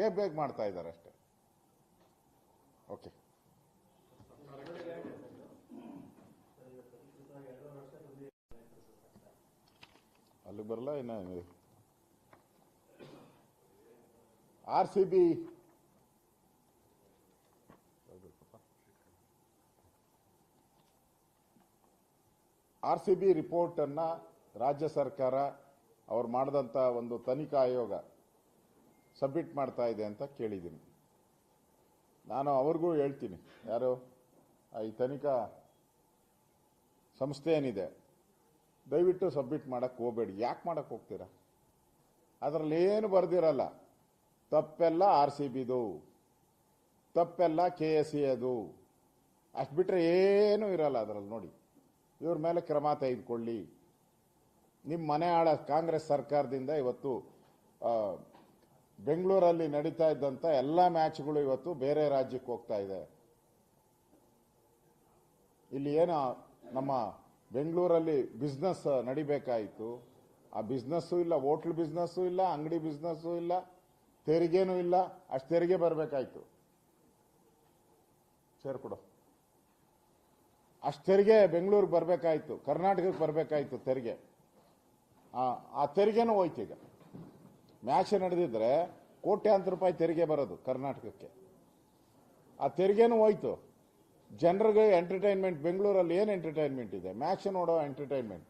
ಬೇಗ ಬೇಗ ಮಾಡ್ತಾ ಇದ್ದಾರೆ ಅಷ್ಟೇ. ಓಕೆ ಅಲ್ಲಿ ಬರಲ್ಲ, ಇನ್ನ R C B R C B report ಅನ್ನ ರಾಜ್ಯ ಸರ್ಕಾರ ಅವ್ರು ಮಾಡಿದಂಥ ಒಂದು ತನಿಖಾ ಆಯೋಗ ಸಬ್ಮಿಟ್ ಮಾಡ್ತಾ ಇದೆ ಅಂತ ಕೇಳಿದ್ದೀನಿ. ನಾನು ಅವ್ರಿಗೂ ಹೇಳ್ತೀನಿ. ಯಾರು? ಈ ತನಿಖಾ ಸಂಸ್ಥೆ ಏನಿದೆ? ದಯವಿಟ್ಟು ಸಬ್ಮಿಟ್ ಮಾಡಕ್ಕೆ ಹೋಗಬೇಡಿ. ಯಾಕೆ ಮಾಡಕ್ಕೆ ಹೋಗ್ತೀರಾ? ಅದರಲ್ಲಿ ಏನು ಬರ್ದಿರಲ್ಲ. ತಪ್ಪೆಲ್ಲ ಆರ್ ಸಿ ಬಿದು. ತಪ್ಪೆಲ್ಲ ಕೆ ಎಸ್ ಸಿ ಅದು. ಅಷ್ಟು ಬಿಟ್ಟರೆ ಏನೂ ಇರಲ್ಲ ಅದರಲ್ಲಿ ನೋಡಿ. ಇವ್ರ ಮೇಲೆ ಕ್ರಮ ತೆಗೆದುಕೊಳ್ಳಿ. ನಿಮ್ಮ ಮನೆ ಆಳ ಕಾಂಗ್ರೆಸ್ ಸರ್ಕಾರದಿಂದ ಇವತ್ತು ಬೆಂಗಳೂರಲ್ಲಿ ನಡೀತಾ ಇದ್ದಂಥ ಎಲ್ಲ ಮ್ಯಾಚ್ಗಳು ಇವತ್ತು ಬೇರೆ ರಾಜ್ಯಕ್ಕೆ ಹೋಗ್ತಾ ಇದೆ. ಇಲ್ಲಿ ಏನು ನಮ್ಮ ಬೆಂಗಳೂರಲ್ಲಿ ಬಿಸ್ನೆಸ್ ನಡಿಬೇಕಾಯಿತು. ಆ ಬಿಸ್ನೆಸ್ಸು ಇಲ್ಲ ಹೋಟ್ಲ್ ಬಿಸ್ನೆಸ್ಸು ಇಲ್ಲ, ಅಂಗಡಿ ಬಿಸ್ನೆಸ್ಸು ಇಲ್ಲ, ತೆರಿಗೆನೂ ಇಲ್ಲ, ಅಷ್ಟು ತೆರಿಗೆ ಬರಬೇಕಾಯ್ತು. ಸೇರ್ಕೊಡು. ಅಷ್ಟು ತೆರಿಗೆ ಬೆಂಗಳೂರಿಗೆ ಬರಬೇಕಾಯ್ತು, ಕರ್ನಾಟಕಕ್ಕೆ ಬರಬೇಕಾಯ್ತು ತೆರಿಗೆ. ಆ- ತೆರಿಗೆನೂ ಹೋಯ್ತು ಈಗ. ಮ್ಯಾಚ್ ನಡೆದಿದ್ರೆ ಕೋಟ್ಯಾಂತರ ರೂಪಾಯಿ ತೆರಿಗೆ ಬರೋದು ಕರ್ನಾಟಕಕ್ಕೆ. ಆ ತೆರಿಗೆನೂ ಹೋಯ್ತು. ಜನರಿಗೆ ಎಂಟರ್ಟೈನ್ಮೆಂಟ್ ಬೆಂಗಳೂರಲ್ಲಿ ಏನು ಎಂಟರ್ಟೈನ್ಮೆಂಟ್ ಇದೆ? ಮ್ಯಾಚ್ ನೋಡೋ ಎಂಟರ್ಟೈನ್ಮೆಂಟ್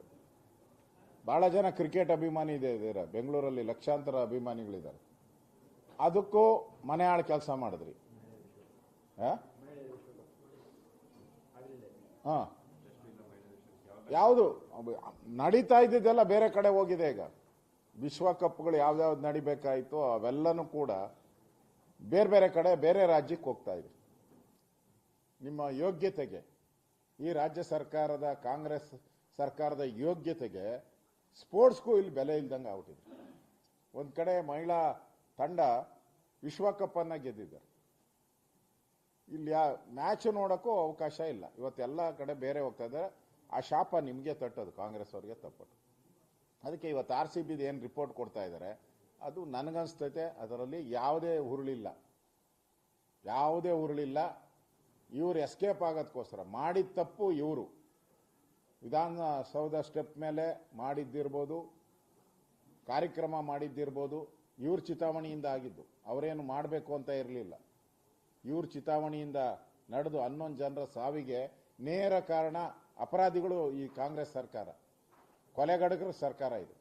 ಭಾಳ ಜನ ಕ್ರಿಕೆಟ್ ಅಭಿಮಾನಿ ಇದೆ ಇದೀರ ಬೆಂಗಳೂರಲ್ಲಿ ಲಕ್ಷಾಂತರ ಅಭಿಮಾನಿಗಳಿದ್ದಾರೆ. ಅದಕ್ಕೂ ಮನೆ ಆಳು ಕೆಲಸ ಮಾಡಿದ್ರಿ. ಹಾಂ. ಯಾವುದು? ನಡೀತಾ ಇದ್ದಿದ್ದೆಲ್ಲ ಬೇರೆ ಕಡೆ ಹೋಗಿದೆ ಈಗ. ವಿಶ್ವಕಪ್ಗಳು ಯಾವ್ದಾವ್ದು ನಡಿಬೇಕಾಯ್ತು ಅವೆಲ್ಲನೂ ಕೂಡ ಬೇರೆ ಬೇರೆ ಕಡೆ, ಬೇರೆ ರಾಜ್ಯಕ್ಕೆ ಹೋಗ್ತಾ ಇದೆ. ನಿಮ್ಮ ಯೋಗ್ಯತೆಗೆ, ಈ ರಾಜ್ಯ ಸರ್ಕಾರದ, ಕಾಂಗ್ರೆಸ್ ಸರ್ಕಾರದ ಯೋಗ್ಯತೆಗೆ ಸ್ಪೋರ್ಟ್ಸ್ಗೂ ಇಲ್ಲಿ ಬೆಲೆ ಇಲ್ದಂಗೆ ಆಗ್ಬಿಟ್ಟಿದೆ. ಒಂದು ಕಡೆ ಮಹಿಳಾ ತಂಡ ವಿಶ್ವಕಪ್ಪನ್ನು ಗೆದ್ದಿದ್ದಾರೆ. ಇಲ್ಲಿ ಮ್ಯಾಚ್ ನೋಡೋಕ್ಕೂ ಅವಕಾಶ ಇಲ್ಲ. ಇವತ್ತೆಲ್ಲ ಕಡೆ ಬೇರೆ ಹೋಗ್ತಾ ಇದ್ದಾರೆ. ಆ ಶಾಪ ನಿಮಗೆ ತಟ್ಟೋದು ಕಾಂಗ್ರೆಸ್ ಅವರಿಗೆ ತಪ್ಪಟ್ಟು ಅದಕ್ಕೆ ಇವತ್ತು ಆರ್ ಸಿ ಬಿದು ಏನು ರಿಪೋರ್ಟ್ ಕೊಡ್ತಾ ಇದ್ದಾರೆ ಅದು ನನಗನ್ಸ್ತೈತೆ, ಅದರಲ್ಲಿ ಯಾವುದೇ ಹುರುಳಿಲ್ಲ. ಯಾವುದೇ ಹುರುಳಿಲ್ಲ. ಇವರು ಎಸ್ಕೇಪ್ ಆಗೋದಕ್ಕೋಸ್ಕರ ಮಾಡಿದ ತಪ್ಪು ಇವರು. ವಿಧಾನಸೌಧ ಸ್ಟೆಪ್ ಮೇಲೆ ಮಾಡಿದ್ದಿರ್ಬೋದು, ಕಾರ್ಯಕ್ರಮ ಮಾಡಿದ್ದಿರ್ಬೋದು, ಇವ್ರ ಚಿತಾವಣೆಯಿಂದ ಆಗಿದ್ದು. ಅವರೇನು ಮಾಡಬೇಕು ಅಂತ ಇರಲಿಲ್ಲ. ಇವ್ರ ಚಿತಾವಣೆಯಿಂದ ನಡೆದು ಹನ್ನೊಂದು ಜನರ ಸಾವಿಗೆ ನೇರ ಕಾರಣ ಅಪರಾಧಿಗಳು ಈ ಕಾಂಗ್ರೆಸ್ ಸರ್ಕಾರ. ಕೊಲೆಗಡಕರ ಸರ್ಕಾರ ಇದು.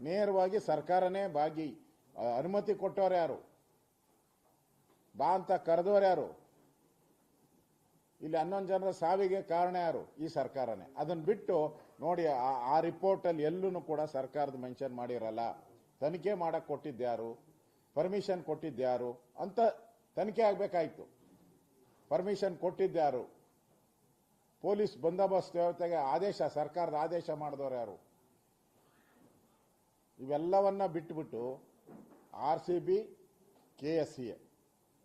ನೇರವಾಗಿ ಸರ್ಕಾರನೇ ಭಾಗಿ ಅನುಮತಿ ಕೊಟ್ಟವ್ರು ಯಾರು? ಬಾ ಅಂತ ಕರೆದವ್ರು ಯಾರು? ಇಲ್ಲಿ ಹನ್ನೊಂದು ಜನರ ಸಾವಿಗೆ ಕಾರಣ ಯಾರು? ಈ ಸರ್ಕಾರನೇ. ಅದನ್ನ ಬಿಟ್ಟು ನೋಡಿ, ಆ- ಆ ರಿಪೋರ್ಟ್ ಅಲ್ಲಿ ಎಲ್ಲೂ ಕೂಡ ಸರ್ಕಾರದ ಮೆನ್ಷನ್ ಮಾಡಿರಲ್ಲ. ತನಿಖೆ ಮಾಡಕ್ ಕೊಟ್ಟಿದ್ದ್ಯಾರು ಪರ್ಮಿಷನ್ ಕೊಟ್ಟಿದ್ದ್ಯಾರು ಅಂತ ತನಿಖೆ ಆಗ್ಬೇಕಾಯ್ತು. ಪರ್ಮಿಷನ್ ಕೊಟ್ಟಿದ್ಯಾರು ಪೊಲೀಸ್ ಬಂದೋಬಸ್ತ್ ವ್ಯವಸ್ಥೆಗೆ ಆದೇಶ, ಸರ್ಕಾರದ ಆದೇಶ ಮಾಡಿದವರು ಯಾರು? ಇವೆಲ್ಲವನ್ನ ಬಿಟ್ಟುಬಿಟ್ಟು R C B, K S C A.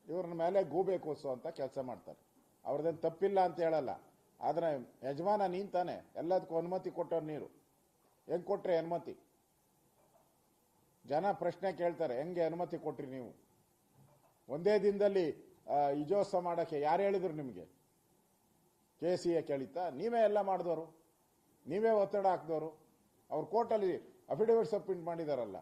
ಇವ್ರನ್ನ ಮೇಲೆ ಗೂಬೆ ಕೂಸು ಅಂತ ಕೆಲಸ ಮಾಡ್ತಾರೆ. ಅವ್ರದ್ದೇನು ತಪ್ಪಿಲ್ಲ ಅಂತ ಹೇಳಲ್ಲ. ಆದರೆ ಯಜಮಾನ ನೀಂತಾನೆ ತಾನೆ. ಎಲ್ಲದಕ್ಕೂ ಅನುಮತಿ ಕೊಟ್ಟವ್ರು ನೀರು ಹೆಂಗ್ ಕೊಟ್ಟರೆ ಅನುಮತಿ? ಜನ ಪ್ರಶ್ನೆ ಕೇಳ್ತಾರೆ, ಹೆಂಗೆ ಅನುಮತಿ ಕೊಟ್ರಿ ನೀವು? ಒಂದೇ ದಿನದಲ್ಲಿ ಇಜೋತ್ಸವ ಮಾಡಕ್ಕೆ ಯಾರು ಹೇಳಿದ್ರು ನಿಮಗೆ? ಕೆ ಸಿ ಎ ಕೇಳಿತ್ತಾ ನೀವೇ ಎಲ್ಲ ಮಾಡಿದವರು, ನೀವೇ ಒತ್ತಡ ಹಾಕಿದವರು, ಅವ್ರು ಕೋರ್ಟಲ್ಲಿ ಅಫಿಡವಿಟ್ ಸಬ್ಮಿಟ್ ಮಾಡಿದಾರಲ್ಲ,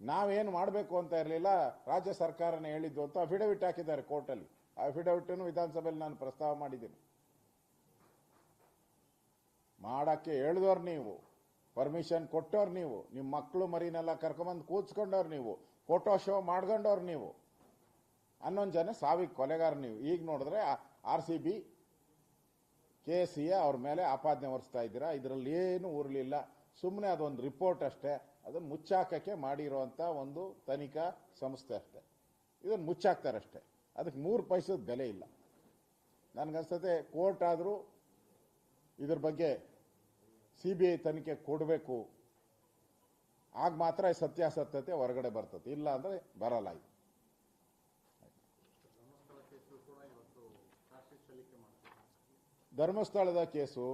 ನಾವೇನು ಮಾಡಬೇಕು ಅಂತ ಇರಲಿಲ್ಲ, ರಾಜ್ಯ ಸರ್ಕಾರನೇ ಹೇಳಿದ್ದು ಅಂತ ಅಫಿಡವಿಟ್ ಹಾಕಿದ್ದಾರೆ ಕೋರ್ಟಲ್ಲಿ. ಆ ಅಫಿಡವಿಟನ್ನು ವಿಧಾನಸಭೆಯಲ್ಲಿ ನಾನು ಪ್ರಸ್ತಾವ ಮಾಡಿದ್ದೀನಿ. ಮಾಡಕ್ಕೆ ಹೇಳಿದವ್ರು ನೀವು ಪರ್ಮಿಷನ್ ಕೊಟ್ಟವ್ರು ನೀವು ನಿಮ್ಮ ಮಕ್ಕಳು ಮರಿನೆಲ್ಲ ಕರ್ಕೊಂಬಂದು ಕೂತ್ಕೊಂಡವ್ರು ನೀವು ಫೋಟೋ ಶೋ ಮಾಡ್ಕೊಂಡವ್ರು ನೀವು. ಹನ್ನೊಂದು ಜನ ಸಾವಿಗೆ ಕೊಲೆಗಾರ ನೀವು. ಈಗ ನೋಡಿದ್ರೆ R C B K C A ಅವ್ರ ಮೇಲೆ ಆಪಾದನೆ ಹೊರಿಸ್ತಾ ಇದ್ದೀರಾ? ಇದರಲ್ಲಿ ಏನು ಊರಲಿಲ್ಲ ಸುಮ್ಮನೆ ಅದೊಂದು ರಿಪೋರ್ಟ್ ಅಷ್ಟೇ. ಅದನ್ನು ಮುಚ್ಚಾಕಕ್ಕೆ ಮಾಡಿರುವಂತ ಒಂದು ತನಿಖಾ ಸಂಸ್ಥೆ ಅಷ್ಟೇ. ಇದನ್ನು ಮುಚ್ಚಾಕ್ತಾರಷ್ಟೇ ಅದಕ್ಕೆ ಮೂರು ಪೈಸದ ಬೆಲೆ ಇಲ್ಲ. ನನಗನ್ಸತ್ತೆ ಕೋರ್ಟ್ ಆದರೂ ಇದ್ರ ಬಗ್ಗೆ ಸಿ ಬಿ ಐ ತನಿಖೆ ಕೊಡಬೇಕು. ಆಗ ಮಾತ್ರ ಸತ್ಯಾಸತ್ಯತೆ ಹೊರಗಡೆ ಬರ್ತದೆ. ಇಲ್ಲ ಅಂದರೆ ಬರಲ್ಲ ಇದು. ಧರ್ಮಸ್ಥಳದ ಕೇಸು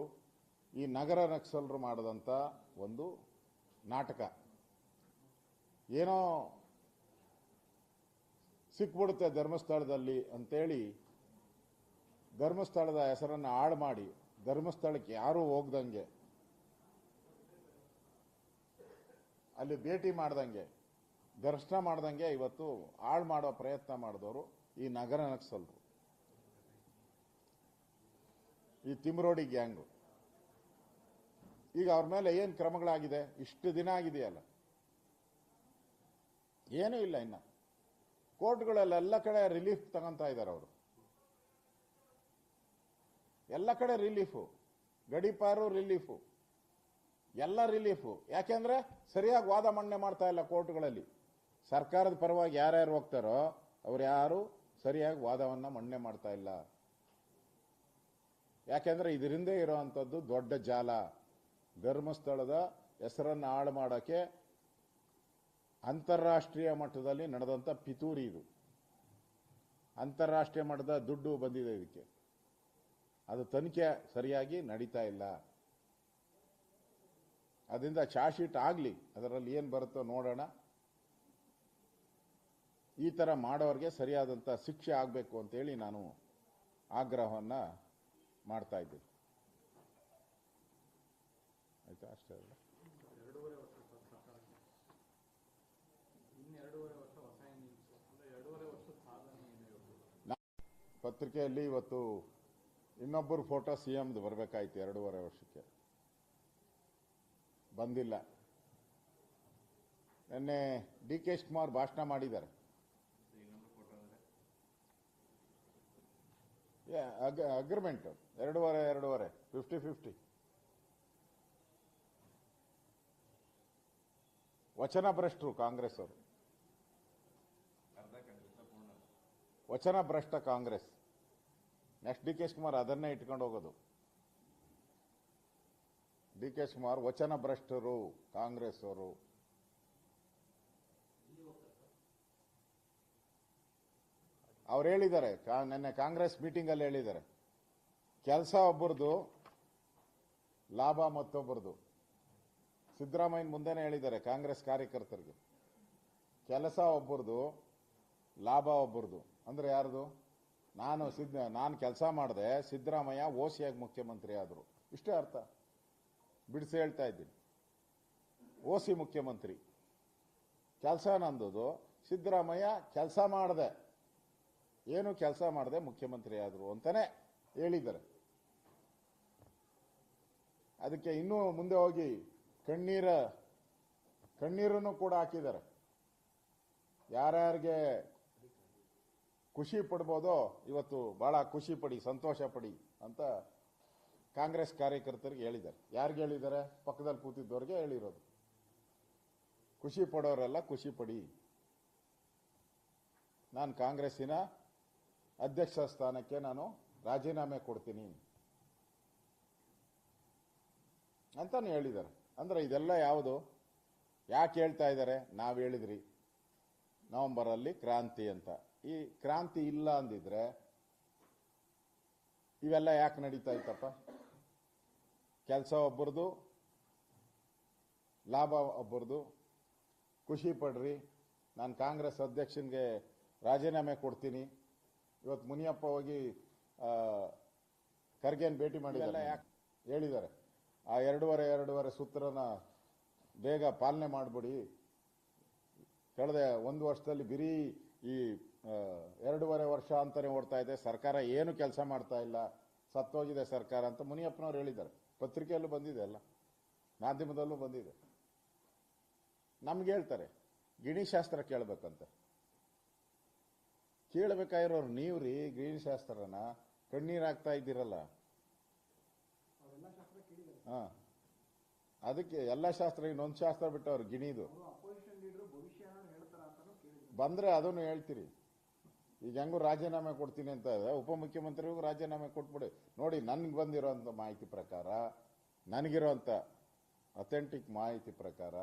ಈ ನಗರ ನಕ್ಸಲರು ಮಾಡಿದಂಥ ಒಂದು ನಾಟಕ. ಏನೋ ಸಿಕ್ಬಿಡುತ್ತೆ ಧರ್ಮಸ್ಥಳದಲ್ಲಿ ಅಂತೇಳಿ ಧರ್ಮಸ್ಥಳದ ಹೆಸರನ್ನು ಹಾಳು ಮಾಡಿ, ಧರ್ಮಸ್ಥಳಕ್ಕೆ ಯಾರೂ ಹೋಗ್ದಂಗೆ, ಅಲ್ಲಿ ಭೇಟಿ ಮಾಡ್ದಂಗೆ, ದರ್ಶನ ಮಾಡ್ದಂಗೆ ಇವತ್ತು ಹಾಳು ಮಾಡೋ ಪ್ರಯತ್ನ ಮಾಡಿದವರು ಈ ನಗರ ನಕ್ಸಲ್ರು. ಈ ತಿಮ್ರೋಡಿ ಗ್ಯಾಂಗು. ಈಗ ಅವ್ರ ಮೇಲೆ ಏನು ಕ್ರಮಗಳಾಗಿದೆ? ಇಷ್ಟು ದಿನ ಆಗಿದೆಯಲ್ಲ. ಏನೂ ಇಲ್ಲ ಇನ್ನ. ಕೋರ್ಟ್ಗಳಲ್ಲೆಲ್ಲ ಕಡೆ ರಿಲೀಫ್ ತಗೊಂತಾ ಇದ್ದಾರೆ ಅವರು. ಎಲ್ಲ ಕಡೆ ರಿಲೀಫು. ಗಡಿಪಾರು ರಿಲೀಫು. ಎಲ್ಲ ರಿಲೀಫು. ಯಾಕೆಂದ್ರೆ ಸರಿಯಾಗಿ ವಾದ ಮಂಡನೆ ಮಾಡ್ತಾ ಇಲ್ಲ ಕೋರ್ಟ್ಗಳಲ್ಲಿ. ಸರ್ಕಾರದ ಪರವಾಗಿ ಯಾರ್ಯಾರು ಹೋಗ್ತಾರೋ, ಅವ್ರು ಯಾರು ಸರಿಯಾಗಿ ವಾದವನ್ನ ಮಂಡನೆ ಮಾಡ್ತಾ ಇಲ್ಲ. ಯಾಕೆಂದ್ರೆ ಇದರಿಂದ ಇರುವಂತದ್ದು ದೊಡ್ಡ ಜಾಲ. ಧರ್ಮಸ್ಥಳದ ಹೆಸರನ್ನು ಹಾಳು ಮಾಡೋಕ್ಕೆ ಅಂತಾರಾಷ್ಟ್ರೀಯ ಮಟ್ಟದಲ್ಲಿ ನಡೆದಂಥ ಪಿತೂರಿ ಇದು. ಅಂತಾರಾಷ್ಟ್ರೀಯ ಮಟ್ಟದ ದುಡ್ಡು ಬಂದಿದೆ ಇದಕ್ಕೆ. ಅದು ತನಿಖೆ ಸರಿಯಾಗಿ ನಡೀತಾ ಇಲ್ಲ. ಅದರಿಂದ ಚಾರ್ಜ್ ಶೀಟ್ ಆಗಲಿ, ಅದರಲ್ಲಿ ಏನು ಬರುತ್ತೋ ನೋಡೋಣ. ಈ ಥರ ಮಾಡೋರಿಗೆ ಸರಿಯಾದಂಥ ಶಿಕ್ಷೆ ಆಗಬೇಕು ಅಂತೇಳಿ ನಾನು ಆಗ್ರಹವನ್ನು ಮಾಡ್ತಾ ಇದ್ದೀವಿ ಆಯ್ತಾ? ಅಷ್ಟೇ ಅಲ್ಲ. ಪತ್ರಿಕೆಯಲ್ಲಿ ಇವತ್ತು ಇನ್ನೊಬ್ಬರು ಫೋಟೋ ಸಿ ಎಮ್ದು ಬರಬೇಕಾಯ್ತು ಎರಡೂವರೆ ವರ್ಷಕ್ಕೆ. ಬಂದಿಲ್ಲ. ನಿನ್ನೆ ಡಿ ಕೆ ಶಿವಕುಮಾರ್ ಭಾಷಣ ಮಾಡಿದ್ದಾರೆ. ಅಗ್ರಿಮೆಂಟ್ ಎರಡೂವರೆ ಎರಡೂವರೆ ಫಿಫ್ಟಿ ಫಿಫ್ಟಿ ವಚನ ಭ್ರಷ್ಟರು ಕಾಂಗ್ರೆಸ್ ಅವರು. ವಚನ ಭ್ರಷ್ಟ Congress. Next D K Kumar ಅದನ್ನೇ ಇಟ್ಕೊಂಡು ಹೋಗೋದು. ಡಿ ಕೆ ಕುಮಾರ್ ವಚನ ಭ್ರಷ್ಟರು ಕಾಂಗ್ರೆಸ್ ಅವರು. ಅವ್ರು ಹೇಳಿದ್ದಾರೆ ನಿನ್ನೆ ಕಾಂಗ್ರೆಸ್ ಮೀಟಿಂಗ್ ಅಲ್ಲಿ ಹೇಳಿದ್ದಾರೆ. ಕೆಲಸ ಒಬ್ಬರದು ಲಾಭ ಮತ್ತೊಬ್ಬರದು ಸಿದ್ದರಾಮಯ್ಯ ಮುಂದೆನೇ ಹೇಳಿದ್ದಾರೆ ಕಾಂಗ್ರೆಸ್ ಕಾರ್ಯಕರ್ತರಿಗೆ. ಕೆಲಸ ಒಬ್ಬರದು ಲಾಭ ಒಬ್ಬರದು ಅಂದ್ರೆ ಯಾರ್ದು? ನಾನು ಸಿದ್ದ, ನಾನು ಕೆಲಸ ಮಾಡಿದೆ, ಸಿದ್ದರಾಮಯ್ಯ ಓಸಿಯಾಗಿ ಮುಖ್ಯಮಂತ್ರಿ ಆದರು. ಇಷ್ಟೇ ಅರ್ಥ. ಬಿಡಿಸಿ ಹೇಳ್ತಾ ಇದ್ದೀನಿ. ಓಸಿ ಮುಖ್ಯಮಂತ್ರಿ. ಕೆಲಸ ನಂದದು, ಸಿದ್ದರಾಮಯ್ಯ ಕೆಲಸ ಮಾಡದೆ. ಏನು ಕೆಲಸ ಮಾಡದೆ ಮುಖ್ಯಮಂತ್ರಿ ಆದರು ಅಂತಾನೆ ಹೇಳಿದ್ದಾರೆ. ಅದಕ್ಕೆ ಇನ್ನೂ ಮುಂದೆ ಹೋಗಿ ಕಣ್ಣೀರ, ಕಣ್ಣೀರನ್ನು ಕೂಡ ಹಾಕಿದ್ದಾರೆ. ಯಾರ್ಯಾರಿಗೆ ಖುಷಿ ಪಡ್ಬೋದೋ ಇವತ್ತು ಬಹಳ ಖುಷಿ ಪಡಿ, ಸಂತೋಷ ಪಡಿ ಅಂತ ಕಾಂಗ್ರೆಸ್ ಕಾರ್ಯಕರ್ತರಿಗೆ ಹೇಳಿದ್ದಾರೆ. ಯಾರಿಗೆ ಹೇಳಿದ್ದಾರೆ? ಪಕ್ಕದಲ್ಲಿ ಕೂತಿದ್ದವ್ರಿಗೆ ಹೇಳಿರೋದು. ಖುಷಿ ಪಡೋರೆಲ್ಲ ಖುಷಿ ಪಡಿ. ನಾನು ಕಾಂಗ್ರೆಸ್ಸಿನ ಅಧ್ಯಕ್ಷ ಸ್ಥಾನಕ್ಕೆ ನಾನು ರಾಜೀನಾಮೆ ಕೊಡ್ತೀನಿ. ಅಂತಾನು ಹೇಳಿದ್ದಾರೆ. ಅಂದ್ರೆ ಇದೆಲ್ಲ ಯಾವುದು? ಯಾಕೆ ಹೇಳ್ತಾ ಇದ್ದಾರೆ? ನಾವು ಹೇಳಿದ್ರಿ. ನವೆಂಬರಲ್ಲಿ ಕ್ರಾಂತಿ ಅಂತ. ಈ ಕ್ರಾಂತಿ ಇಲ್ಲ ಅಂದಿದ್ರೆ ಇವೆಲ್ಲ ಯಾಕೆ ನಡೀತಾ ಇತ್ತಪ್ಪ? ಕೆಲಸ ಒಬ್ಬರದು ಲಾಭ ಒಬ್ಬರದು ಖುಷಿ ಪಡ್ರಿ. ನಾನು ಕಾಂಗ್ರೆಸ್ ಅಧ್ಯಕ್ಷನಿಗೆ ರಾಜೀನಾಮೆ ಕೊಡ್ತೀನಿ. ಇವತ್ತು ಮುನಿಯಪ್ಪ ಹೋಗಿ ಆ, ಖರ್ಗೆನ್ ಭೇಟಿ ಮಾಡಿದ್ದಾರೆ. ಹೇಳಿದ್ದಾರೆ. ಆ ಎರಡೂವರೆ ಎರಡೂವರೆ ಸೂತ್ರನ ಬೇಗ ಪಾಲನೆ ಮಾಡಿಬಿಡಿ. ಕಳೆದ ಒಂದು ವರ್ಷದಲ್ಲಿ ಬಿರಿ ಈ ಎರಡೂವರೆ ವರ್ಷ ಅಂತಾನೆ ಓಡ್ತಾ ಇದೆ. ಸರ್ಕಾರ ಏನು ಕೆಲಸ ಮಾಡ್ತಾ ಇಲ್ಲ. ಸತ್ತೋಗಿದೆ ಸರ್ಕಾರ ಅಂತ ಮುನಿಯಪ್ಪನವ್ರು ಹೇಳಿದ್ದಾರೆ. ಪತ್ರಿಕೆಯಲ್ಲೂ ಬಂದಿದೆ ಅಲ್ಲ? ಮಾಧ್ಯಮದಲ್ಲೂ ಬಂದಿದೆ. ನಮ್ಗೆ ಹೇಳ್ತಾರೆ. ಗಿಣಿಶಾಸ್ತ್ರ ಕೇಳಬೇಕಂತ. ಕೇಳಬೇಕಾಗಿರೋರು ನೀವು ರೀ ಗ್ರೀನ್ ಶಾಸ್ತ್ರನ? ಕಣ್ಣೀರು ಹಾಕ್ತಾ ಇದ್ದೀರಲ್ಲ. ಅದಕ್ಕೆ ಎಲ್ಲ ಶಾಸ್ತ್ರ, ಇನ್ನೊಂದು ಶಾಸ್ತ್ರ ಬಿಟ್ಟವ್ರು ಗಿಣಿದು. ಬಂದ್ರೆ ಅದನ್ನು ಹೇಳ್ತೀರಿ. ಈಗ ಹೆಂಗೂ ರಾಜೀನಾಮೆ ಕೊಡ್ತೀನಿ ಅಂತ ಇದೆ. ಉಪಮುಖ್ಯಮಂತ್ರಿಗೂ ರಾಜೀನಾಮೆ ಕೊಟ್ಬಿಡಿ. ನೋಡಿ, ನನ್ಗೆ ಬಂದಿರೋಂಥ ಮಾಹಿತಿ ಪ್ರಕಾರ, ನನಗಿರೋಂಥ ಅಥೆಂಟಿಕ್ ಮಾಹಿತಿ ಪ್ರಕಾರ,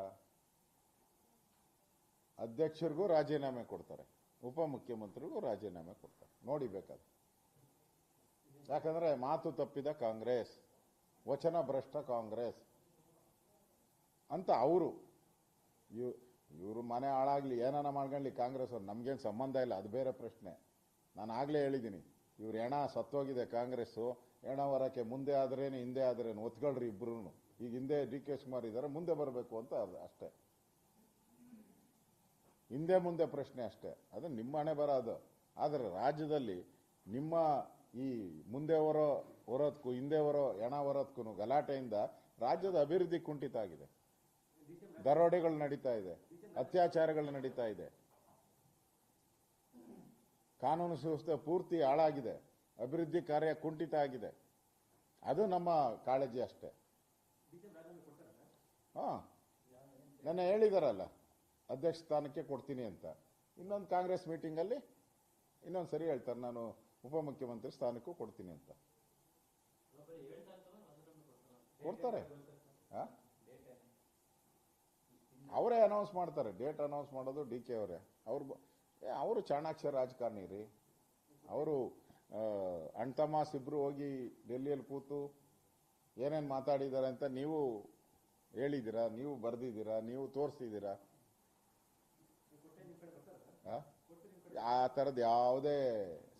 ಅಧ್ಯಕ್ಷರಿಗೂ ರಾಜೀನಾಮೆ ಕೊಡ್ತಾರೆ. ಉಪಮುಖ್ಯಮಂತ್ರಿಗೂ ರಾಜೀನಾಮೆ ಕೊಡ್ತಾರೆ. ನೋಡಿ ಬೇಕಾದ್ರೆ. ಯಾಕಂದ್ರೆ ಮಾತು ತಪ್ಪಿದ ಕಾಂಗ್ರೆಸ್, ವಚನ ಭ್ರಷ್ಟ ಕಾಂಗ್ರೆಸ್ ಅಂತ ಅವರು. ಇವರು ಮನೆ ಹಾಳಾಗ್ಲಿ, ಏನಾನ ಮಾಡ್ಕೊಳ್ಳಿ ಕಾಂಗ್ರೆಸ್ ಅವ್ರು. ನಮ್ಗೇನು ಸಂಬಂಧ ಇಲ್ಲ, ಅದು ಬೇರೆ ಪ್ರಶ್ನೆ. ನಾನು ಆಗಲೇ ಹೇಳಿದ್ದೀನಿ ಇವ್ರು ಹೆಣ ಸತ್ತೋಗಿದೆ ಕಾಂಗ್ರೆಸ್ಸು, ಹೆಣ ಹೊರಕ್ಕೆ ಮುಂದೆ ಆದ್ರೇನು, ಹಿಂದೆ ಆದ್ರೇನು, ಒತ್ಕೊಳ್ರಿ ಇಬ್ರು ಈಗ ಹಿಂದೆ ಡಿ ಕೆ ಶಿವಕುಮಾರ್ ಇದ್ದಾರೆ ಮುಂದೆ ಬರಬೇಕು ಅಂತ ಅಷ್ಟೇ. ಹಿಂದೆ ಮುಂದೆ ಪ್ರಶ್ನೆ ಅಷ್ಟೇ. ಅದು ನಿಮ್ಮ ಹಣೆ ಬರ ಅದು ಆದರೆ ರಾಜ್ಯದಲ್ಲಿ ನಿಮ್ಮ ಈ ಮುಂದೆ ಹೊರೋ, ಹೊರೋದ್ಕು, ಹಿಂದೆ ಹೊರೋ ಹೆಣ ಹೊರೋದ್ಕು ಗಲಾಟೆಯಿಂದ ರಾಜ್ಯದ ಅಭಿವೃದ್ಧಿ ಕುಂಠಿತ ಆಗಿದೆ. ದರೋಡೆಗಳು ನಡೀತಾ ಇದೆ. ಅತ್ಯಾಚಾರಗಳು ನಡೀತಾ ಇದೆ. ಕಾನೂನು ಸುವ್ಯವಸ್ಥೆ ಪೂರ್ತಿ ಹಾಳಾಗಿದೆ. ಅಭಿವೃದ್ಧಿ ಕಾರ್ಯ ಕುಂಠಿತ ಆಗಿದೆ. ಅದು ನಮ್ಮ ಕಾಳಜಿ ಅಷ್ಟೇ. ಹಾ, ನನ್ನ ಹೇಳಿದಾರಲ್ಲ. ಅಧ್ಯಕ್ಷ ಸ್ಥಾನಕ್ಕೆ ಕೊಡ್ತೀನಿ ಅಂತ. ಇನ್ನೊಂದು ಕಾಂಗ್ರೆಸ್ ಮೀಟಿಂಗಲ್ಲಿ ಇನ್ನೊಂದು ಸರಿ ಹೇಳ್ತಾರೆ, ನಾನು ಉಪಮುಖ್ಯಮಂತ್ರಿ ಸ್ಥಾನಕ್ಕೂ ಕೊಡ್ತೀನಿ ಅಂತ. ಕೊಡ್ತಾರೆ? ಅವರೇ ಅನೌನ್ಸ್ ಮಾಡ್ತಾರೆ. ಡೇಟ್ ಅನೌನ್ಸ್ ಮಾಡೋದು ಡಿ ಕೆ ಅವರೇ. ಅವ್ರು ಅವರು ಚಾಣಾಕ್ಷ ರಾಜಕಾರಣಿ ರೀ. ಅವರು ಅಣ್ತಮಾಸ್ ಇಬ್ಬರು ಹೋಗಿ ಡೆಲ್ಲಿಯಲ್ಲಿ ಕೂತು ಏನೇನು ಮಾತಾಡಿದ್ದಾರೆ ಅಂತ ನೀವು ಹೇಳಿದ್ದೀರಾ, ನೀವು ಬರೆದಿದ್ದೀರಾ, ನೀವು ತೋರಿಸಿದ್ದೀರಾ? ಆ? ಥರದ್ದು ಯಾವುದೇ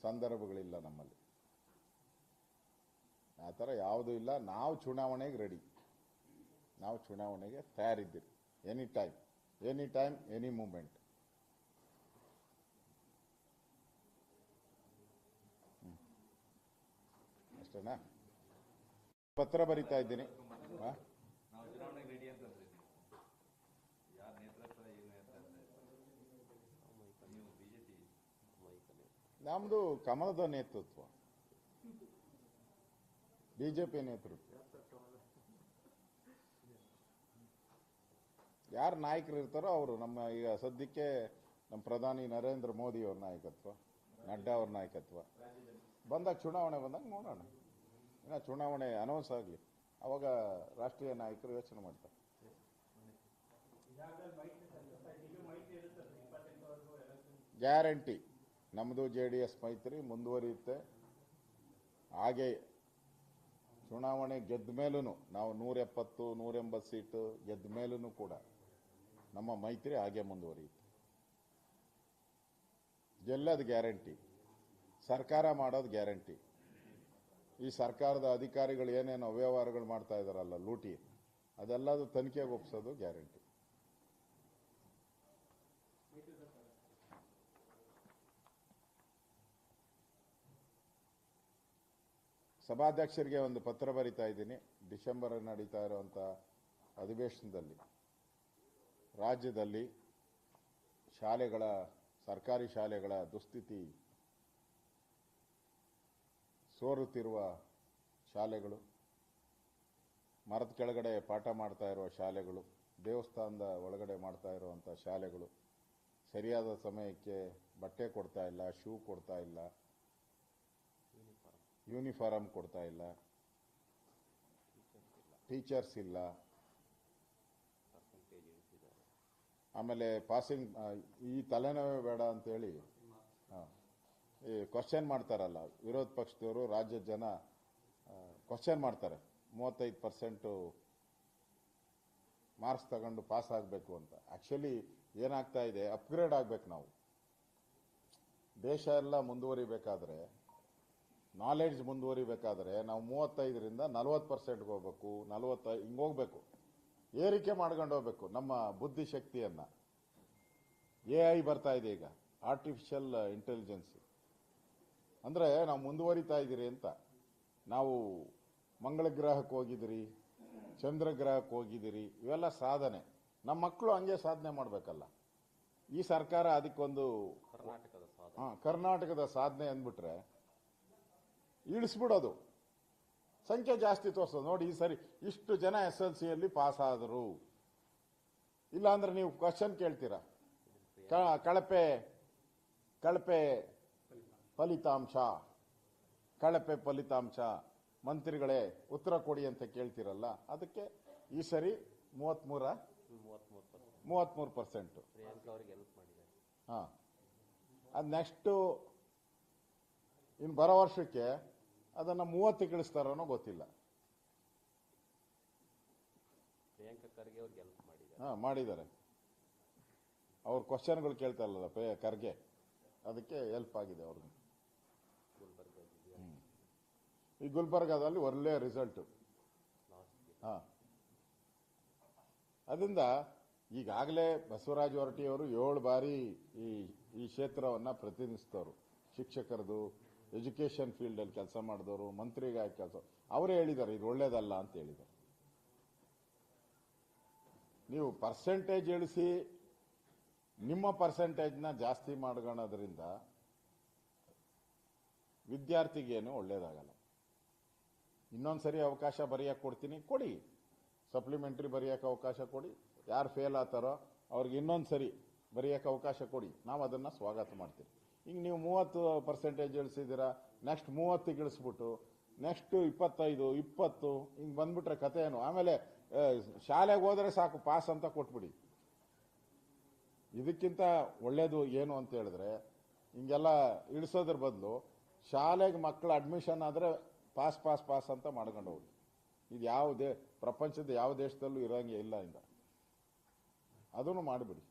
ಸಂದರ್ಭಗಳಿಲ್ಲ ನಮ್ಮಲ್ಲಿ. ಆ ಥರ ಯಾವುದೂ ಇಲ್ಲ. ನಾವು ಚುನಾವಣೆಗೆ ರೆಡಿ ನಾವು ಚುನಾವಣೆಗೆ ತಯಾರಿದ್ದೀರಿ any time any time any moment ಅಷ್ಟೇನಾ? ಪತ್ರ ಬರಿತಾ ಇದ್ದೀನಿ. ಆ? ನಾವು ಚುನಾವಣೆಗೆ ರೆಡಿ ಅಂತಂದ್ರೆ ಯಾರ ನೇತೃತ್ವ ಏನು ಅಂತಂದ್ರೆ ನೀವು ಬಿಜೆಪಿ ನಮ್ದು ಕಮಲದ ನೇತೃತ್ವ. ಬಿಜೆಪಿ ನೇತೃತ್ವ. ಯಾರು ನಾಯಕರು ಇರ್ತಾರೋ ಅವರು ನಮ್ಮ ಈಗ ಸದ್ಯಕ್ಕೆ ನಮ್ಮ ಪ್ರಧಾನಿ ನರೇಂದ್ರ ಮೋದಿ ಅವ್ರ ನಾಯಕತ್ವ, ನಡ್ಡಾ ಅವ್ರ ನಾಯಕತ್ವ. ಬಂದಾಗ ಚುನಾವಣೆ ಬಂದಾಗ ನೋಡೋಣ. ಇನ್ನು ಚುನಾವಣೆ ಅನೌನ್ಸ್ ಆಗಲಿ. ಅವಾಗ ರಾಷ್ಟ್ರೀಯ ನಾಯಕರು ಯೋಚನೆ ಮಾಡ್ತಾರೆ. ಗ್ಯಾರಂಟಿ ನಮ್ಮದು ಜೆ ಡಿ ಎಸ್ ಮೈತ್ರಿ ಮುಂದುವರಿಯುತ್ತೆ. ಹಾಗೆ ಚುನಾವಣೆ ಗೆದ್ದ ಮೇಲೂ ನಾವು ನೂರ ಎಪ್ಪತ್ತು ನೂರ ಎಂಬತ್ತು ಸೀಟು ಗೆದ್ದ ಮೇಲೂ ಕೂಡ ನಮ್ಮ ಮೈತ್ರಿ ಹಾಗೆ ಮುಂದುವರಿಯುತ್ತೆ. ಗೆಲ್ಲೋದು ಗ್ಯಾರಂಟಿ, ಸರ್ಕಾರ ಮಾಡೋದು ಗ್ಯಾರಂಟಿ. ಈ ಸರ್ಕಾರದ ಅಧಿಕಾರಿಗಳು ಏನೇನು ಅವ್ಯವಹಾರಗಳು ಮಾಡ್ತಾ ಇದ್ದಾರಲ್ಲ ಲೂಟಿ, ಅದೆಲ್ಲದು ತನಿಖೆಗೆ ಒಪ್ಸೋದು ಗ್ಯಾರಂಟಿ. ಸಭಾಧ್ಯಕ್ಷರಿಗೆ ಒಂದು ಪತ್ರ ಬರಿತಾ ಇದ್ದೀನಿ. ಡಿಸೆಂಬರ್ ನಡೀತಾ ಇರುವಂಥ ಅಧಿವೇಶನದಲ್ಲಿ ರಾಜ್ಯದಲ್ಲಿ ಶಾಲೆಗಳ, ಸರ್ಕಾರಿ ಶಾಲೆಗಳ ದುಸ್ಥಿತಿ ಸೋರುತ್ತಿರುವ ಶಾಲೆಗಳು, ಮರದ ಕೆಳಗಡೆ ಪಾಠ ಮಾಡ್ತಾ ಇರುವ ಶಾಲೆಗಳು, ದೇವಸ್ಥಾನದ ಒಳಗಡೆ ಮಾಡ್ತಾ ಇರುವಂಥ ಶಾಲೆಗಳು, ಸರಿಯಾದ ಸಮಯಕ್ಕೆ ಬಟ್ಟೆ ಕೊಡ್ತಾ ಇಲ್ಲ, ಶೂ ಕೊಡ್ತಾ ಇಲ್ಲ. ಯೂನಿಫಾರಮ್ ಕೊಡ್ತಾ ಇಲ್ಲ. ಟೀಚರ್ಸ್ ಇಲ್ಲ. ಆಮೇಲೆ ಪಾಸಿಂಗ್ ಈ ತಲೆನೋವೇ ಬೇಡ ಅಂತೇಳಿ ಈ ಕ್ವಶನ್ ಮಾಡ್ತಾರಲ್ಲ, ವಿರೋಧ ಪಕ್ಷದವರು ರಾಜ್ಯದ ಜನ ಕ್ವಶನ್ ಮಾಡ್ತಾರೆ. ಮೂವತ್ತೈದು ಪರ್ಸೆಂಟು ಮಾರ್ಕ್ಸ್ ತಗೊಂಡು ಪಾಸ್ ಆಗಬೇಕು ಅಂತ. ಆ್ಯಕ್ಚುಲಿ ಏನಾಗ್ತಾ ಇದೆ ಅಪ್ಗ್ರೇಡ್ ಆಗಬೇಕು ನಾವು. ದೇಶ ಎಲ್ಲ ಮುಂದುವರಿಬೇಕಾದ್ರೆ ನಾಲೆಡ್ಜ್ ಮುಂದುವರಿಬೇಕಾದ್ರೆ ನಾವು ಮೂವತ್ತೈದರಿಂದ ನಲವತ್ತು ಪರ್ಸೆಂಟ್ಗೆ ಹೋಗ್ಬೇಕು ನಲವತ್ತ ಹಿಂಗೆ ಹೋಗ್ಬೇಕು. ಏರಿಕೆ ಮಾಡ್ಕೊಂಡು ಹೋಗ್ಬೇಕು ನಮ್ಮ ಬುದ್ಧಿಶಕ್ತಿಯನ್ನು ಎ ಐ ಬರ್ತಾ ಇದೆ ಈಗ ಆರ್ಟಿಫಿಷಿಯಲ್ ಇಂಟೆಲಿಜೆನ್ಸ್ ಅಂದರೆ ನಾವು ಮುಂದುವರಿತಾ ಇದ್ದೀರಿ ಅಂತ. ನಾವು ಮಂಗಳ ಗ್ರಹಕ್ಕೆ ಹೋಗಿದ್ದೀರಿ ಚಂದ್ರ ಗ್ರಹಕ್ಕೆ ಹೋಗಿದ್ದೀರಿ ಇವೆಲ್ಲ ಸಾಧನೆ. ನಮ್ಮ ಮಕ್ಕಳು ಹಂಗೆ ಸಾಧನೆ ಮಾಡಬೇಕಲ್ಲ. ಈ ಸರ್ಕಾರ ಅದಕ್ಕೊಂದು ಕರ್ನಾಟಕದ ಸಾಧನೆ. ಕರ್ನಾಟಕದ ಸಾಧನೆ ಅಂದ್ಬಿಟ್ರೆ ಇಳಿಸ್ಬಿಡೋದು. ಸಂಖ್ಯೆ ಜಾಸ್ತಿ ತೋರಿಸೋದು. ನೋಡಿ ಈ ಸರಿ ಇಷ್ಟು ಜನ ಎಸ್ ಎಲ್ ಸಿಯಲ್ಲಿ ಪಾಸ್ ಆದರು ಇಲ್ಲಾಂದ್ರೆ ನೀವು ಕ್ವಶನ್ ಕೇಳ್ತೀರಾ? ಕಳಪೆ ಕಳಪೆ ಫಲಿತಾಂಶ. ಕಳಪೆ ಫಲಿತಾಂಶ. ಮಂತ್ರಿಗಳೇ ಉತ್ತರ ಕೊಡಿ ಅಂತ ಕೇಳ್ತೀರಲ್ಲ ಅದಕ್ಕೆ ಈ ಸರಿ ಮೂವತ್ಮೂರ ಮೂವತ್ಮೂರು ಪರ್ಸೆಂಟ್. ಹಾ. ಅದು ನೆಕ್ಸ್ಟು ಇನ್ನು ಬರೋ ವರ್ಷಕ್ಕೆ ಅದನ್ನು ಮೂವತ್ತು ಇಳಿಸ್ತಾರನೋ ಗೊತ್ತಿಲ್ಲ. ಪ್ರಿಯಾಂಕಾ ಖರ್ಗೆ ಅವ್ರಿಗೆ ಹೆಲ್ಪ್ ಮಾಡಿದ್ದಾರೆ. ಹಾ ಮಾಡಿದ್ದಾರೆ. ಅವ್ರ ಕ್ವಶನ್ಗಳು ಕೇಳ್ತಾ ಇಲ್ಲಲ್ಲ ಪೇ ಖರ್ಗೆ ಅದಕ್ಕೆ ಹೆಲ್ಪ್ ಆಗಿದೆ ಅವ್ರಿಗೆ. ಈ ಗುಲ್ಬರ್ಗಾದಲ್ಲಿ ಒಳ್ಳೆ ರಿಸಲ್ಟು ಹಾ. ಅದರಿಂದ ಈಗಾಗಲೇ ಬಸವರಾಜ ಹೊರಟಿಯವರು ಏಳು ಬಾರಿ ಈ ಈ ಕ್ಷೇತ್ರವನ್ನು ಪ್ರತಿನಿಧಿಸಿದವರು. ಶಿಕ್ಷಕರದು ಎಜುಕೇಶನ್ ಫೀಲ್ಡ್ ಅಲ್ಲಿ ಕೆಲಸ ಮಾಡಿದವರು, ಮಂತ್ರಿಗಾಗಿ ಕೆಲಸ ಅವರೇ ಹೇಳಿದ್ದಾರೆ, ಇದು ಒಳ್ಳೇದಲ್ಲ ಅಂತ ಹೇಳಿದ್ದಾರೆ. ನೀವು ಪರ್ಸೆಂಟೇಜ್ ಇಳಿಸಿ, ನಿಮ್ಮ ಪರ್ಸೆಂಟೇಜ್ನ ಜಾಸ್ತಿ ಮಾಡ್ಕೊಳ್ಳೋದ್ರಿಂದ ವಿದ್ಯಾರ್ಥಿಗೇನು ಒಳ್ಳೇದಾಗಲ್ಲ. ಇನ್ನೊಂದ್ಸರಿ ಅವಕಾಶ ಬರೆಯಕ್ಕೆ ಕೊಡ್ತೀನಿ, ಕೊಡಿ. ಸಪ್ಲಿಮೆಂಟ್ರಿ ಬರೆಯಕ್ಕೆ ಅವಕಾಶ ಕೊಡಿ. ಯಾರು ಫೇಲ್ ಆತಾರೋ ಅವ್ರಿಗೆ ಇನ್ನೊಂದ್ಸರಿ ಬರೆಯಕ್ಕೆ ಅವಕಾಶ ಕೊಡಿ. ನಾವು ಅದನ್ನು ಸ್ವಾಗತ ಮಾಡ್ತೀವಿ. ಈಗ ನೀವು ಮೂವತ್ತು ಪರ್ಸೆಂಟೇಜ್ ಇಳಿಸಿದ್ದೀರಾ ನೆಕ್ಸ್ಟ್ ಮೂವತ್ತಿಗೆ ಇಳಿಸ್ಬಿಟ್ಟು ನೆಕ್ಸ್ಟ್ ಇಪ್ಪತ್ತೈದು, ಇಪ್ಪತ್ತು, ಹಿಂಗೆ ಬಂದ್ಬಿಟ್ರೆ ಕತೆ ಏನು? ಆಮೇಲೆ ಶಾಲೆಗೆ ಹೋದರೆ ಸಾಕು ಪಾಸ್ ಅಂತ ಕೊಟ್ಬಿಡಿ. ಇದಕ್ಕಿಂತ ಒಳ್ಳೆಯದು ಏನು ಅಂತ ಹೇಳಿದ್ರೆ, ಹಿಂಗೆಲ್ಲ ಇಳಿಸೋದ್ರ ಬದಲು ಶಾಲೆಗೆ ಮಕ್ಕಳ ಅಡ್ಮಿಷನ್ ಆದರೆ ಪಾಸ್ ಪಾಸ್ ಪಾಸ್ ಅಂತ ಮಾಡ್ಕೊಂಡು ಹೋಗಿ ಇದು ಯಾವ ದೇ, ಪ್ರಪಂಚದ ಯಾವ ದೇಶದಲ್ಲೂ ಇರೋಂಗೆ ಇಲ್ಲ ಇಂದ. ಅದನ್ನು ಮಾಡಿಬಿಡಿ.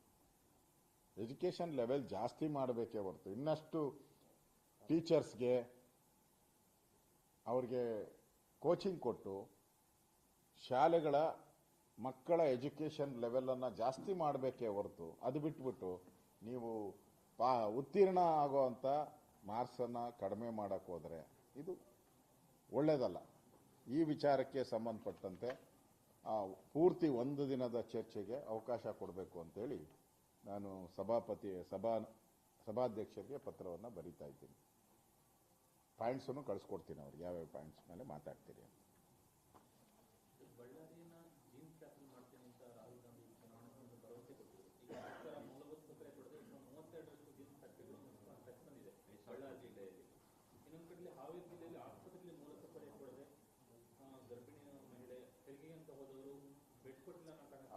ಎಜುಕೇಶನ್ ಲೆವೆಲ್ ಜಾಸ್ತಿ ಮಾಡಬೇಕೇ ಹೊರತು. ಇನ್ನಷ್ಟು ಟೀಚರ್ಸ್ಗೆ ಅವ್ರಿಗೆ ಕೋಚಿಂಗ್ ಕೊಟ್ಟು ಶಾಲೆಗಳ ಮಕ್ಕಳ ಎಜುಕೇಷನ್ ಲೆವೆಲನ್ನು ಜಾಸ್ತಿ ಮಾಡಬೇಕೇ ಹೊರತು. ಅದು ಬಿಟ್ಬಿಟ್ಟು ನೀವು ಪಾ, ಉತ್ತೀರ್ಣ ಆಗುವಂಥ ಮಾರ್ಕ್ಸನ್ನು ಕಡಿಮೆ ಮಾಡಕ್ಕೆ ಹೋದರೆ ಇದು ಒಳ್ಳೆಯದಲ್ಲ ಈ ವಿಚಾರಕ್ಕೆ ಸಂಬಂಧಪಟ್ಟಂತೆ ಪೂರ್ತಿ ಒಂದು ದಿನದ ಚರ್ಚೆಗೆ ಅವಕಾಶ ಕೊಡಬೇಕು ಅಂತೇಳಿ ನಾನು ಸಭಾಪತಿ ಸಭಾ ಸಭಾಧ್ಯಕ್ಷರಿಗೆ ಪತ್ರವನ್ನು ಬರೀತಾ ಇದ್ದೀನಿ. ಪಾಯಿಂಟ್ಸನ್ನು ಕಳಿಸ್ಕೊಡ್ತೀನಿ ಅವ್ರಿಗೆ ಯಾವ್ಯಾವ ಪಾಯಿಂಟ್ಸ್ ಮೇಲೆ ಮಾತಾಡ್ತೀರಿ ಅಂತ.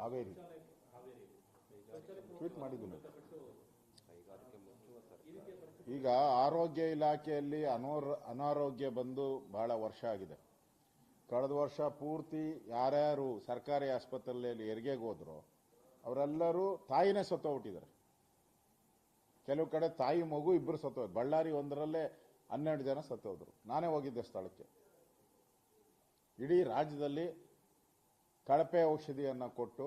ಹಾವೇರಿ. ಟ್ವೀಟ್ ಮಾಡಿದ್ದೀನಿ. ಈಗ ಆರೋಗ್ಯ ಇಲಾಖೆಯಲ್ಲಿ ಅನೋರ್, ಅನಾರೋಗ್ಯ ಬಂದು ಬಹಳ ವರ್ಷ ಆಗಿದೆ. ಕಳೆದ ವರ್ಷ ಪೂರ್ತಿ ಯಾರ್ಯಾರು ಸರ್ಕಾರಿ ಆಸ್ಪತ್ರೆಯಲ್ಲಿ ಹೆರಿಗೆಗೆ ಹೋದ್ರು ಅವರೆಲ್ಲರೂ ತಾಯಿನೇ ಸತ್ತೋಗ್ಬಿಟ್ಟಿದ್ದಾರೆ ಕೆಲವು ಕಡೆ ತಾಯಿ, ಮಗು ಇಬ್ಬರು ಸತ್ತೋದ್ರು ಬಳ್ಳಾರಿ ಒಂದರಲ್ಲೇ ಹನ್ನೆರಡು ಜನ ಸತ್ತೋದ್ರು ನಾನೇ ಹೋಗಿದ್ದೆ ಸ್ಥಳಕ್ಕೆ. ಇಡೀ ರಾಜ್ಯದಲ್ಲಿ ಕಳಪೆ ಔಷಧಿಯನ್ನು ಕೊಟ್ಟು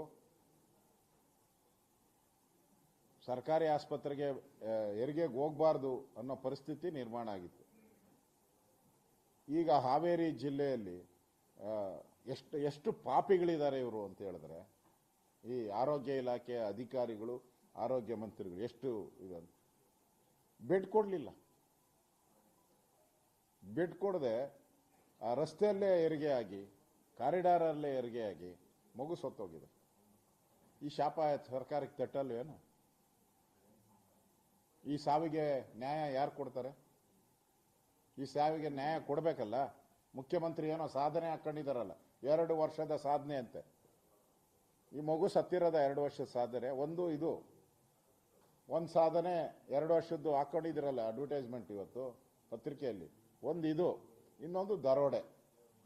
ಸರ್ಕಾರಿ ಆಸ್ಪತ್ರೆಗೆ ಹೆರಿಗೆಗೆ ಹೋಗಬಾರ್ದು ಅನ್ನೋ ಪರಿಸ್ಥಿತಿ ನಿರ್ಮಾಣ ಆಗಿತ್ತು. ಈಗ ಹಾವೇರಿ ಜಿಲ್ಲೆಯಲ್ಲಿ ಎಷ್ಟು ಎಷ್ಟು ಪಾಪಿಗಳಿದ್ದಾರೆ ಇವರು ಅಂತ ಹೇಳಿದ್ರೆ, ಈ ಆರೋಗ್ಯ ಇಲಾಖೆಯ ಅಧಿಕಾರಿಗಳು, ಆರೋಗ್ಯ ಮಂತ್ರಿಗಳು ಎಷ್ಟು ಇದು ಬೆಡ್ ಕೊಡಲಿಲ್ಲ. ಬೆಡ್ ಕೊಡದೆ, ಆ, ರಸ್ತೆಯಲ್ಲೇ ಹೆರಿಗೆ ಆಗಿ ಕಾರಿಡಾರಲ್ಲೇ ಹೆರಿಗೆ ಆಗಿ ಮಗು ಸತ್ತೋಗಿದೆ. ಈ ಶಾಪ ಸರ್ಕಾರಕ್ಕೆ ತಟ್ಟಲ್ವೇನು? ಈ ಸಾವಿಗೆ ನ್ಯಾಯ ಯಾರು ಕೊಡ್ತಾರೆ? ಈ ಸಾವಿಗೆ ನ್ಯಾಯ ಕೊಡಬೇಕಲ್ಲ? ಮುಖ್ಯಮಂತ್ರಿ ಏನೋ ಸಾಧನೆ ಹಾಕೊಂಡಿದ್ದಾರಲ್ಲ ಎರಡು ವರ್ಷದ ಸಾಧನೆ ಅಂತೆ. ಈ ಮಗು ಸತ್ತಿರೋದ ಎರಡು ವರ್ಷದ ಸಾಧನೆ, ಒಂದು ಇದು. ಒಂದು ಸಾಧನೆ ಎರಡು ವರ್ಷದ್ದು ಹಾಕೊಂಡಿದ್ದೀರಲ್ಲ ಅಡ್ವರ್ಟೈಸ್ಮೆಂಟ್ ಇವತ್ತು ಪತ್ರಿಕೆಯಲ್ಲಿ, ಒಂದು ಇದು, ಇನ್ನೊಂದು ದರೋಡೆ.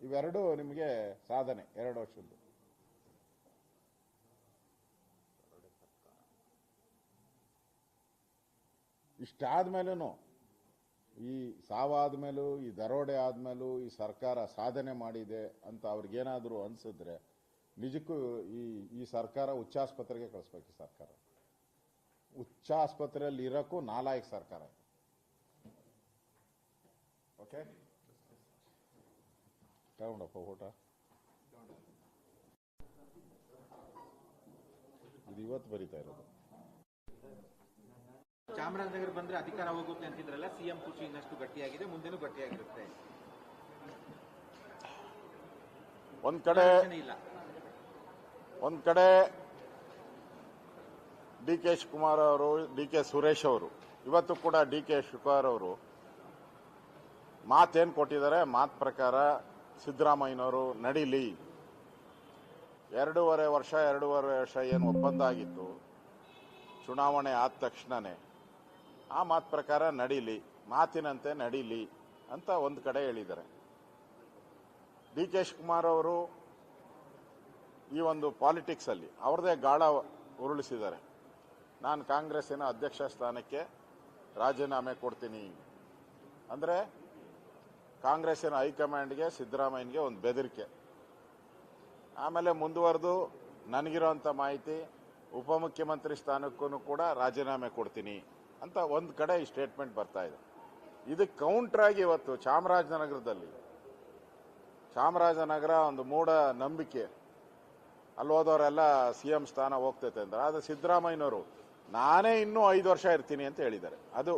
ಇವೆರಡು ನಿಮಗೆ ಸಾಧನೆ ಎರಡು ವರ್ಷದ್ದು. ಇಷ್ಟಾದ್ಮೇಲೂ ಈ ಸಾವಾದ್ಮೇಲೂ, ಈ ದರೋಡೆ ಆದ್ಮೇಲೂ ಈ ಸರ್ಕಾರ ಸಾಧನೆ ಮಾಡಿದೆ ಅಂತ ಅವ್ರಿಗೇನಾದರೂ ಅನಿಸಿದ್ರೆ ನಿಜಕ್ಕೂ ಈ ಈ ಸರ್ಕಾರ ಉಚ್ಚಾಸ್ಪತ್ರೆಗೆ ಕಳಿಸ್ಬೇಕು ಸರ್ಕಾರ. ಉಚ್ಚಾಸ್ಪತ್ರೆಯಲ್ಲಿ ಇರೋಕ್ಕೂ ನಾಲಾಯಕ್ ಸರ್ಕಾರ ಓಕೆ ತಗೊಂಡಪ್ಪ ಊಟ? ಇದು ಇವತ್ತು ಬರೀತಾ ಇರೋದು. ಚಾಮರಾಜನಗರ ಬಂದ್ರೆ ಅಧಿಕಾರ ಹೋಗುತ್ತೆ ಅಂತಿದ್ರಲ್ಲ ಸಿಎಂ ಖುಷಿ ಇನ್ನಷ್ಟು ಗಟ್ಟಿಯಾಗಿದೆ ಮುಂದೆನೂ ಗಟ್ಟಿಯಾಗಿರುತ್ತೆ. ಒಂದ್ ಕಡೆ ಇಲ್ಲ. ಒಂದ್ ಕಡೆ ಡಿ ಕೆ ಶಿವಕುಮಾರ್ ಅವರು ಡಿ ಕೆ ಸುರೇಶ್ ಅವರು ಇವತ್ತು ಕೂಡ ಡಿ ಕೆ ಶಿವಕುಮಾರ್ ಅವರು ಮಾತೇನ್ ಕೊಟ್ಟಿದ್ದಾರೆ? ಮಾತ್ ಪ್ರಕಾರ ಸಿದ್ದರಾಮಯ್ಯನವರು ನಡೀಲಿ. ಎರಡೂವರೆ ವರ್ಷ ಎರಡೂವರೆ ವರ್ಷ ಏನು ಒಪ್ಪಂದ ಆಗಿತ್ತು ಚುನಾವಣೆ ಆದ ತಕ್ಷಣನೇ. ಆ ಮಾತು ಪ್ರಕಾರ ನಡೀಲಿ, ಮಾತಿನಂತೆ ನಡೀಲಿ ಅಂತ ಒಂದು ಕಡೆ ಹೇಳಿದ್ದಾರೆ. ಡಿ ಕೆ ಶಿವಕುಮಾರ್ ಅವರು ಈ ಒಂದು ಪಾಲಿಟಿಕ್ಸಲ್ಲಿ ಅವ್ರದೇ ಗಾಳ ಉರುಳಿಸಿದ್ದಾರೆ. ನಾನು ಕಾಂಗ್ರೆಸ್ಸಿನ ಅಧ್ಯಕ್ಷ ಸ್ಥಾನಕ್ಕೆ ರಾಜೀನಾಮೆ ಕೊಡ್ತೀನಿ. ಅಂದರೆ ಕಾಂಗ್ರೆಸ್ಸಿನ ಹೈಕಮಾಂಡ್ಗೆ ಸಿದ್ದರಾಮಯ್ಯನಿಗೆ ಒಂದು ಬೆದರಿಕೆ. ಆಮೇಲೆ ಮುಂದುವರೆದು ನನಗಿರೋಂಥ ಮಾಹಿತಿ ಉಪಮುಖ್ಯಮಂತ್ರಿ ಸ್ಥಾನಕ್ಕೂ ಕೂಡ ರಾಜೀನಾಮೆ ಕೊಡ್ತೀನಿ. ಅಂತ ಒಂದು ಕಡೆ ಸ್ಟೇಟ್ಮೆಂಟ್ ಬರ್ತಾ ಇದೆ. ಇದಕ್ಕೆ ಕೌಂಟ್ರಾಗಿ ಇವತ್ತು ಚಾಮರಾಜನಗರದಲ್ಲಿ. ಚಾಮರಾಜನಗರ ಒಂದು ಮೂಢ ನಂಬಿಕೆ. ಅಲ್ಲಿ ಹೋದವರೆಲ್ಲ ಸಿ ಎಂ ಸ್ಥಾನ ಹೋಗ್ತೈತೆ ಅಂದ್ರೆ ಅದು ಸಿದ್ದರಾಮಯ್ಯನವರು, ನಾನೇ ಇನ್ನೂ ಐದು ವರ್ಷ ಇರ್ತೀನಿ ಅಂತ ಹೇಳಿದ್ದಾರೆ. ಅದು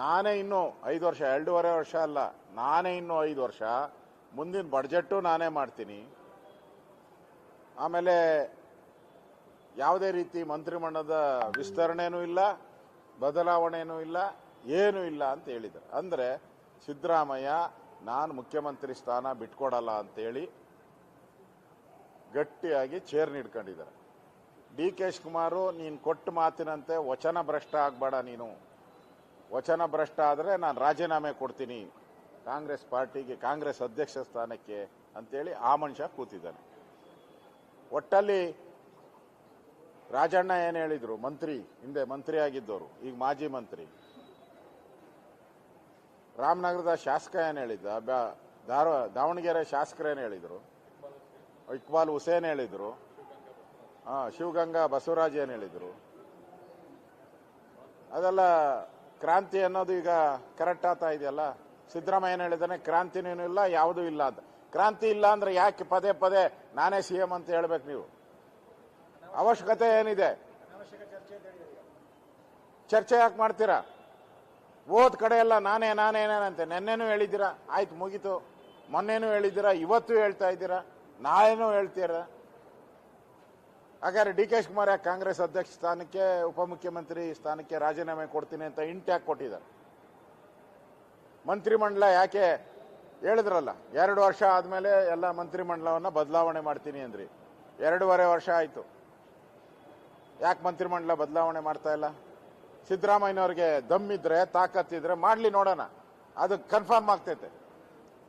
ನಾನೇ ಇನ್ನೂ ಐದು ವರ್ಷ, ಎರಡೂವರೆ ವರ್ಷ ಅಲ್ಲ, ನಾನೇ ಇನ್ನೂ ಐದು ವರ್ಷ, ಮುಂದಿನ ಬಡ್ಜೆಟ್ಟು ನಾನೇ ಮಾಡ್ತೀನಿ. ಆಮೇಲೆ ಯಾವುದೇ ರೀತಿ ಮಂತ್ರಿಮಂಡಲದ ವಿಸ್ತರಣೆನೂ ಇಲ್ಲ ಬದಲಾವಣೆನೂ ಇಲ್ಲ, ಏನೂ ಇಲ್ಲ ಅಂತ ಹೇಳಿದರು. ಅಂದರೆ ಸಿದ್ದರಾಮಯ್ಯ, ನಾನು ಮುಖ್ಯಮಂತ್ರಿ ಸ್ಥಾನ ಬಿಟ್ಕೊಡಲ್ಲ ಅಂತೇಳಿ ಗಟ್ಟಿಯಾಗಿ ಚೇರ್ ನೀಡ್ಕೊಂಡಿದ್ದಾರೆ ಡಿ ಕೆ ಶಿವಕುಮಾರು, ನೀನು ಕೊಟ್ಟ ಮಾತಿನಂತೆ ವಚನ ಭ್ರಷ್ಟ ಆಗಬೇಡ ನೀನು. ವಚನ ಭ್ರಷ್ಟ ಆದರೆ ನಾನು ರಾಜೀನಾಮೆ ಕೊಡ್ತೀನಿ. ಕಾಂಗ್ರೆಸ್ ಪಾರ್ಟಿಗೆ ಕಾಂಗ್ರೆಸ್ ಅಧ್ಯಕ್ಷ ಸ್ಥಾನಕ್ಕೆ ಅಂತೇಳಿ ಆ ಮನುಷ್ಯ ಕೂತಿದ್ದಾನೆ. ಒಟ್ಟಲ್ಲಿ ರಾಜಣ್ಣ ಏನು ಹೇಳಿದರು? ಮಂತ್ರಿ, ಹಿಂದೆ ಮಂತ್ರಿ ಆಗಿದ್ದವರು, ಈಗ ಮಾಜಿ ಮಂತ್ರಿ. ರಾಮನಗರದ ಶಾಸಕ ಏನು ಹೇಳಿದ್ದ? ದಾವಣಗೆರೆ ಶಾಸಕರು ಏನು ಹೇಳಿದ್ರು? ಇಕ್ಬಾಲ್ ಹುಸೇನ್ ಹೇಳಿದರು. ಹಾಂ, ಶಿವಗಂಗಾ ಬಸವರಾಜ್ ಏನು ಹೇಳಿದ್ರು? ಅದೆಲ್ಲ ಕ್ರಾಂತಿ ಅನ್ನೋದು ಈಗ ಕರೆಕ್ಟ್ ಆಗ್ತಾ ಇದೆಯಲ್ಲ? ಸಿದ್ದರಾಮಯ್ಯ ಏನು ಹೇಳಿದಾನೆ ಕ್ರಾಂತಿನೂ ಇಲ್ಲ, ಯಾವುದೂ ಇಲ್ಲ ಅಂತ. ಕ್ರಾಂತಿ ಇಲ್ಲ ಅಂದ್ರೆ ಯಾಕೆ ಪದೇ ಪದೇ ನಾನೇ ಸಿ ಎಂ ಅಂತ ಹೇಳ್ಬೇಕು ನೀವು? ಅವಶ್ಯಕತೆ ಏನಿದೆ? ಚರ್ಚೆ ಯಾಕೆ ಮಾಡ್ತೀರಾ? ಓದ್ ಕಡೆ ಎಲ್ಲ ನಾನೇ ನಾನೇನಂತೆ ನಾನಂತೆ ನೆನ್ನೆನೂ ಹೇಳಿದ್ದೀರಾ? ಆಯ್ತು ಮುಗೀತು. ಮೊನ್ನೆನೂ ಹೇಳಿದ್ದೀರಾ? ಇವತ್ತು ಹೇಳ್ತಾ ಇದ್ದೀರಾ? ನಾಳೆನೂ ಹೇಳ್ತೀರಾ? ಹಾಗಾದ್ರೆ ಡಿ ಕೆ ಶಿವಕುಮಾರ್ ಯಾಕೆ ಕಾಂಗ್ರೆಸ್ ಅಧ್ಯಕ್ಷ ಸ್ಥಾನಕ್ಕೆ ಉಪಮುಖ್ಯಮಂತ್ರಿ ಸ್ಥಾನಕ್ಕೆ ರಾಜೀನಾಮೆ ಕೊಡ್ತೀನಿ ಅಂತ ಇಂಟ್ ಯಾಕೆ ಕೊಟ್ಟಿದ್ದಾರೆ? ಮಂತ್ರಿಮಂಡಲ ಯಾಕೆ ಹೇಳಿದ್ರಲ್ಲ ಎರಡು ವರ್ಷ ಆದಮೇಲೆ ಎಲ್ಲ ಮಂತ್ರಿಮಂಡಲವನ್ನ ಬದಲಾವಣೆ ಮಾಡ್ತೀನಿ ಅಂದ್ರಿ. ಎರಡೂವರೆ ವರ್ಷ ಆಯ್ತು. ಯಾಕೆ ಮಂತ್ರಿಮಂಡಲ ಬದಲಾವಣೆ ಮಾಡ್ತಾ ಇಲ್ಲ? ಸಿದ್ದರಾಮಯ್ಯನವ್ರಿಗೆ ದಮ್ಮಿದ್ರೆ ತಾಕತ್ತಿದ್ರೆ ಮಾಡಲಿ ನೋಡೋಣ. ಅದು ಕನ್ಫರ್ಮ್ ಆಗ್ತೈತೆ.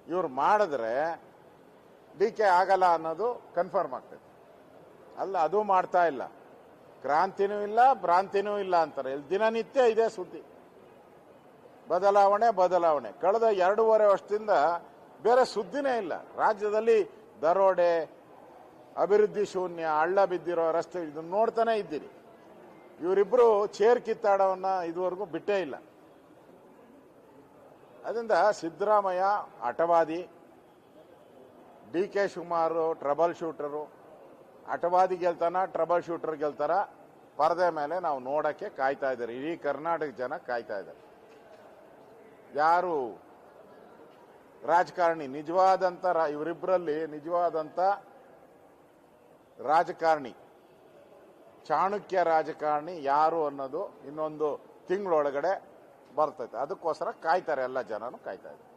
ಇವ್ರು ಮಾಡಿದ್ರೆ ಡಿ ಕೆ ಆಗಲ್ಲ ಅನ್ನೋದು ಕನ್ಫರ್ಮ್ ಆಗ್ತೈತೆ. ಅಲ್ಲ, ಅದು ಮಾಡ್ತಾ ಇಲ್ಲ. ಕ್ರಾಂತಿನೂ ಇಲ್ಲ, ಭ್ರಾಂತಿನೂ ಇಲ್ಲ ಅಂತಾರೆ. ಇಲ್ಲಿ ದಿನನಿತ್ಯ ಇದೇ ಸುದ್ದಿ. ಬದಲಾವಣೆ ಬದಲಾವಣೆ. ಕಳೆದ ಎರಡೂವರೆ ವರ್ಷದಿಂದ ಬೇರೆ ಸುದ್ದಿನೇ ಇಲ್ಲ. ರಾಜ್ಯದಲ್ಲಿ ದರೋಡೆ ಅಭಿವೃದ್ಧಿ ಶೂನ್ಯ, ಹಳ್ಳ ಬಿದ್ದಿರೋ ರಸ್ತೆ, ಇದನ್ನ ನೋಡ್ತಾನೆ ಇದ್ದೀರಿ. ಇವರಿಬ್ರು ಚೇರ್ ಕಿತ್ತಾಡವನ್ನ ಇದುವರೆಗೂ ಬಿಟ್ಟೇ ಇಲ್ಲ. ಅದರಿಂದ Siddaramaiah ಹಠವಾದಿ, D K Shivakumar trouble shooter, ಹಠವಾದಿ ಗೆಲ್ತಾನ, ಟ್ರಬಲ್ ಶೂಟರ್ ಗೆಲ್ತಾರ, ಪರದೆ ಮೇಲೆ ನಾವು ನೋಡಕ್ಕೆ ಕಾಯ್ತಾ ಇದ್ದಾರೆ. ಇಡೀ ಕರ್ನಾಟಕ ಜನ ಕಾಯ್ತಾ ಇದ್ದಾರೆ. ಯಾರು ರಾಜಕಾರಣಿ, ನಿಜವಾದಂತ ಇವರಿಬ್ಬರಲ್ಲಿ ನಿಜವಾದಂತ ರಾಜಕಾರಣಿ. ಚಾಣಕ್ಯ ರಾಜಕಾರಣಿ ಯಾರು ಅನ್ನೋದು ಇನ್ನೊಂದು ತಿಂಗಳೊಳಗಡೆ ಬರ್ತೈತೆ. ಅದಕ್ಕೋಸ್ಕರ ಕಾಯ್ತಾರೆ ಎಲ್ಲ ಜನನು ಕಾಯ್ತಾ ಇದ್ದಾರೆ.